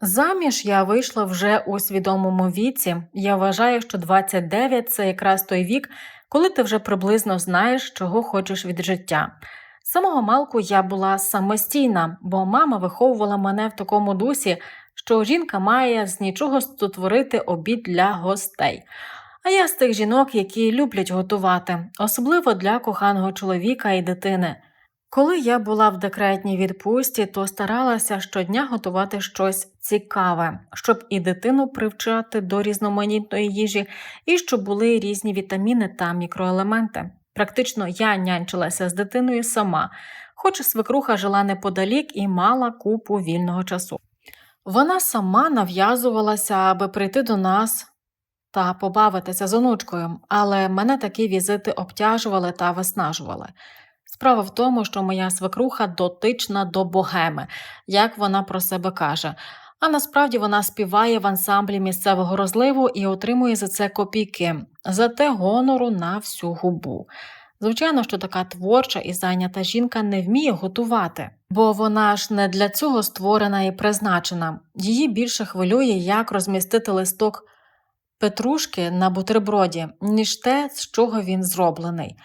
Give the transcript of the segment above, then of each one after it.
Заміж я вийшла вже у свідомому віці. Я вважаю, що 29 – це якраз той вік, коли ти вже приблизно знаєш, чого хочеш від життя. З самого малку я була самостійна, бо мама виховувала мене в такому дусі, що жінка має з нічого створити обід для гостей. А я з тих жінок, які люблять готувати, особливо для коханого чоловіка і дитини. Коли я була в декретній відпустці, то старалася щодня готувати щось цікаве, щоб і дитину привчати до різноманітної їжі, і щоб були різні вітаміни та мікроелементи. Практично я нянчилася з дитиною сама, хоч свекруха жила неподалік і мала купу вільного часу. Вона сама нав'язувалася, аби прийти до нас та побавитися з онучкою, але мене такі візити обтяжували та виснажували. Справа в тому, що моя свекруха дотична до богеми, як вона про себе каже. А насправді вона співає в ансамблі місцевого розливу і отримує за це копійки, зате гонору на всю губу. Звичайно, що така творча і зайнята жінка не вміє готувати, бо вона ж не для цього створена і призначена. Її більше хвилює, як розмістити листок петрушки на бутерброді, ніж те, з чого він зроблений.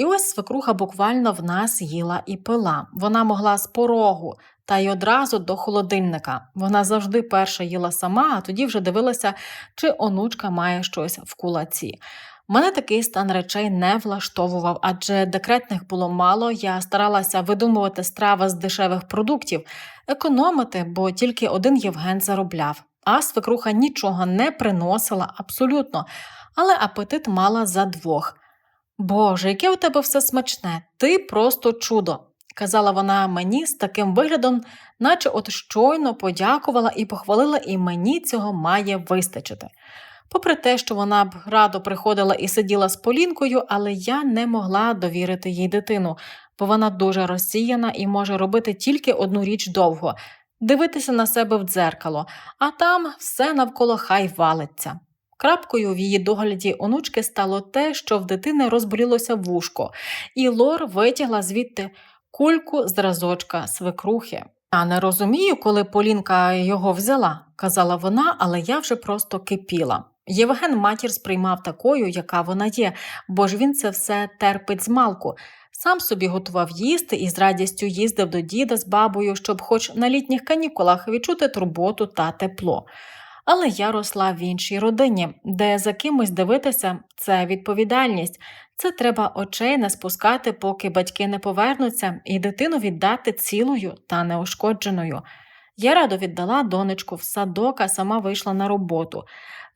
І ось свекруха буквально в нас їла і пила. Вона могла з порогу та й одразу до холодильника. Вона завжди перша їла сама, а тоді вже дивилася, чи онучка має щось в кулаці. Мене такий стан речей не влаштовував, адже декретних було мало. Я старалася видумувати страви з дешевих продуктів, економити, бо тільки один Євген заробляв. А свекруха нічого не приносила абсолютно, але апетит мала за двох. Боже, яке у тебе все смачне, ти просто чудо, казала вона мені з таким виглядом, наче от щойно подякувала і похвалила, і мені цього має вистачити. Попри те, що вона б радо приходила і сиділа з Полінкою, але я не могла довірити їй дитину, бо вона дуже розсіяна і може робити тільки одну річ довго дивитися на себе в дзеркало, а там все навколо хай валиться. Крапкою в її догляді онучки стало те, що в дитини розболілося вушко, і Лор витягла звідти кульку зразочка свекрухи. Я не розумію, коли Полінка його взяла, казала вона, але я вже просто кипіла. Євген матір сприймав такою, яка вона є, бо ж він це все терпить з малку. Сам собі готував їсти і з радістю їздив до діда з бабою, щоб хоч на літніх канікулах відчути турботу та тепло. Але я росла в іншій родині, де за кимось дивитися це відповідальність. Це треба очей не спускати, поки батьки не повернуться, і дитину віддати цілою та неушкодженою. Я радо віддала донечку в садок, а сама вийшла на роботу.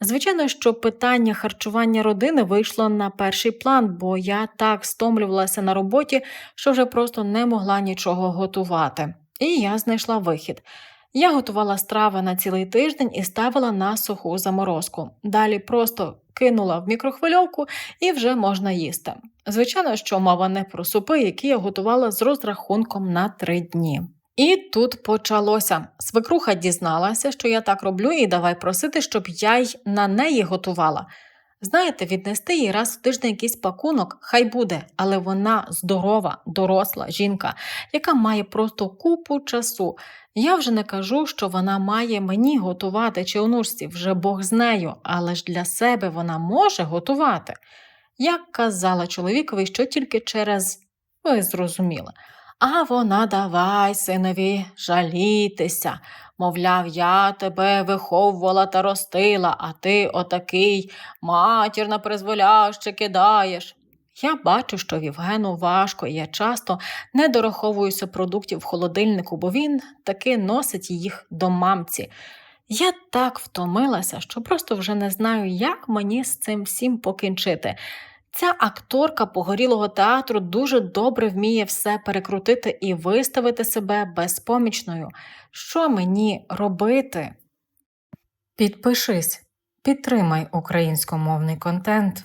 Звичайно, що питання харчування родини вийшло на перший план, бо я так стомлювалася на роботі, що вже просто не могла нічого готувати. І я знайшла вихід. Я готувала страви на цілий тиждень і ставила на суху заморозку. Далі просто кинула в мікрохвильовку і вже можна їсти. Звичайно, що мова не про супи, які я готувала з розрахунком на три дні. І тут почалося. Свекруха дізналася, що я так роблю, і давай просити, щоб я й на неї готувала. Знаєте, віднести їй раз в тиждень якийсь пакунок, хай буде, але вона здорова, доросла жінка, яка має просто купу часу. Я вже не кажу, що вона має мені готувати чи онучці, вже Бог з нею, але ж для себе вона може готувати. Я казала чоловікові, що тільки через ви зрозуміли. А вона давай, синові, жалітися. Мовляв, я тебе виховувала та ростила, а ти отакий матір на призволяще кидаєш. Я бачу, що Євгену важко, і я часто не дораховуюся продуктів в холодильнику, бо він таки носить їх до мамці. Я так втомилася, що просто вже не знаю, як мені з цим всім покінчити. Ця акторка погорілого театру дуже добре вміє все перекрутити і виставити себе безпомічною. Що мені робити? Підпишись, підтримай українськомовний контент.